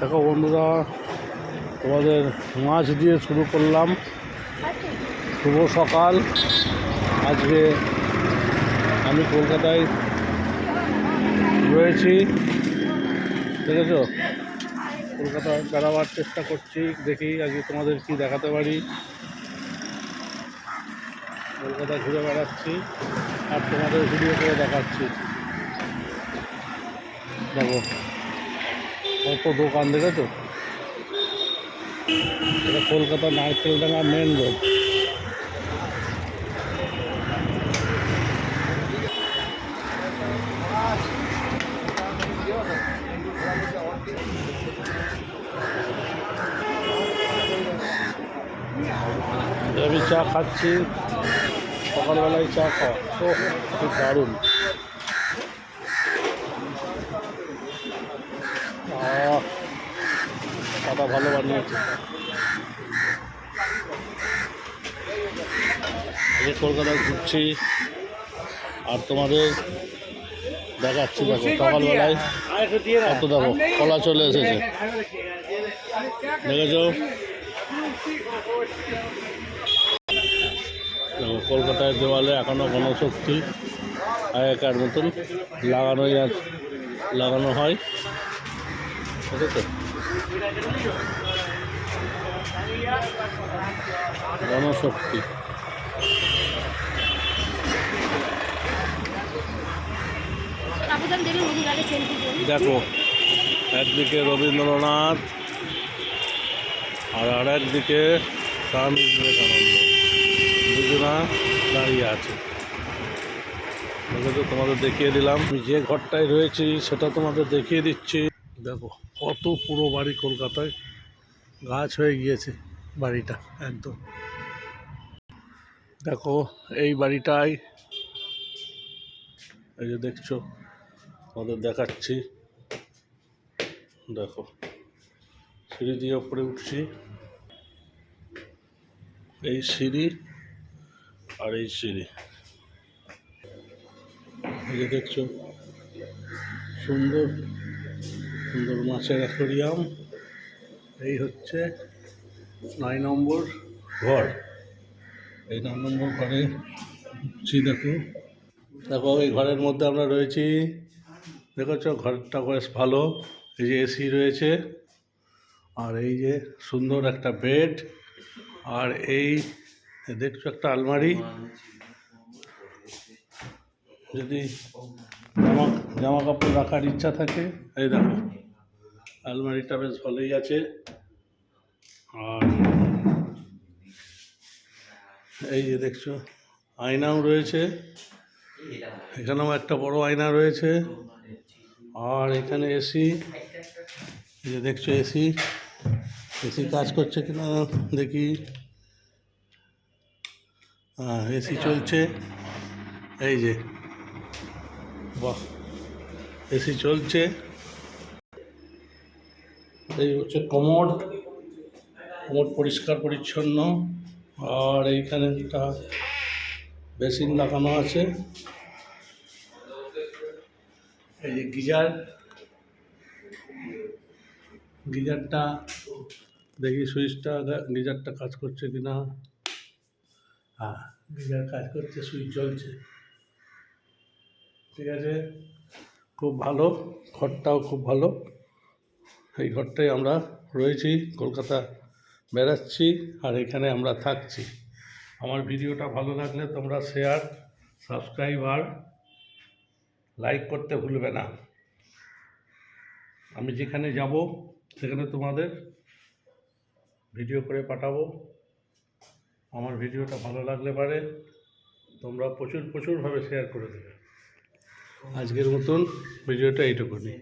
দেখো বন্ধুরা, তোমাদের মাছ দিয়ে শুরু করলাম। শুভ সকাল। আজকে আমি কলকাতায় রয়েছি। দেখেছ? কলকাতা বেড়াবার চেষ্টা করছি। দেখি আজকে তোমাদের কি দেখাতে পারি। কলকাতা ঘুরে বেড়াচ্ছি। আর তোমাদের ভিডিও করে দেখাচ্ছি। দেখো কত দোকান দেখেছ? এটা কলকাতা নারকেলডাঙ্গা মেন রোড আমি চা খাচ্ছি। সকালবেলায় চা খাওয়া। তো খুব দারুণ। আহ, চাটা ভালো বানিয়েছে আজকে কলকাতায় ঘুরছি আর তোমাদের দেখাচ্ছি দেখো সকালবেলায় কত দেখো কলা চলে এসেছে দেখেছ দেখো কলকাতায় দেওয়ালে এখনও গণশক্তি আগেকার মতন লাগানোই লাগানো হয় সেলফি করি দেখো, একদিকে রবীন্দ্রনাথ আর আর একদিকে স্বামী বিবেকানন্দ। দুজনা দাঁড়িয়ে আছে। তোমাদের দেখিয়ে দিলাম। যে ঘরটায় রয়েছি, সেটা তোমাদের দেখিয়ে দিচ্ছি। দেখো, কত পুরো বাড়ি কলকাতায় গাছ হয়ে গিয়েছে বাড়িটা, একদম। দেখো, এই বাড়িটায় এই যে দেখছ, তোমাদের দেখাচ্ছি। দেখো, সিঁড়ি দিয়ে ওপরে উঠছি। এই সিঁড়ি আর এই সিঁড়ি। এই যে দেখছ, সুন্দর সুন্দর মাছের অ্যাকোরিয়াম। এই হচ্ছে নয় নম্বর ঘর। এই নয় নম্বর ঘরে উঠছি দেখো। দেখো, এই ঘরের মধ্যে আমরা রয়েছি। দেখেছ, ঘরটা বেশ ভালো। এই যে এসি রয়েছে। আর এই যে সুন্দর একটা বেড। আর এই দেখছ একটা আলমারি। যদি জামা জামা কাপড় রাখার ইচ্ছা থাকে, এই দেখো। আলমারিটা বেশ ভালোই আছে। আর এই যে দেখছ, আয়নাও রয়েছে। এখানেও একটা বড় আয়না রয়েছে। আর এখানে এসি। এই যে দেখছ এসি। এসি কাজ করছে কিনা দেখি। হ্যাঁ এসি চলছে। এই যে, বাহ, এসি চলছে। এই হচ্ছে কোমর কোমর পরিষ্কার পরিচ্ছন্ন। আর এইখানে একটা বেসিন লাগানো আছে। এই যে গিজার। গিজারটা দেখি সুইচটা, গিজারটা কাজ করছে কি না হ্যাঁ গিজার কাজ করছে, সুইচ জ্বলছে। ঠিক আছে? খুব ভালো ঘরটাও খুব ভালো। এই ঘরটাই আমরা রয়েছি, কলকাতা বেড়াচ্ছি আর এখানে আমরা থাকছি। আমার ভিডিওটা ভালো লাগলে তোমরা শেয়ার সাবস্ক্রাইব আর লাইক করতে ভুলবে না। আমি যেখানে যাব, সেখানে তোমাদের ভিডিও করে পাঠাবো। আমার ভিডিওটা ভালো লাগলে পারে, তোমরা প্রচুর, প্রচুরভাবে শেয়ার করে দেবে। আজকের মতন ভিডিওটা এইটুকু এইটুকুনি।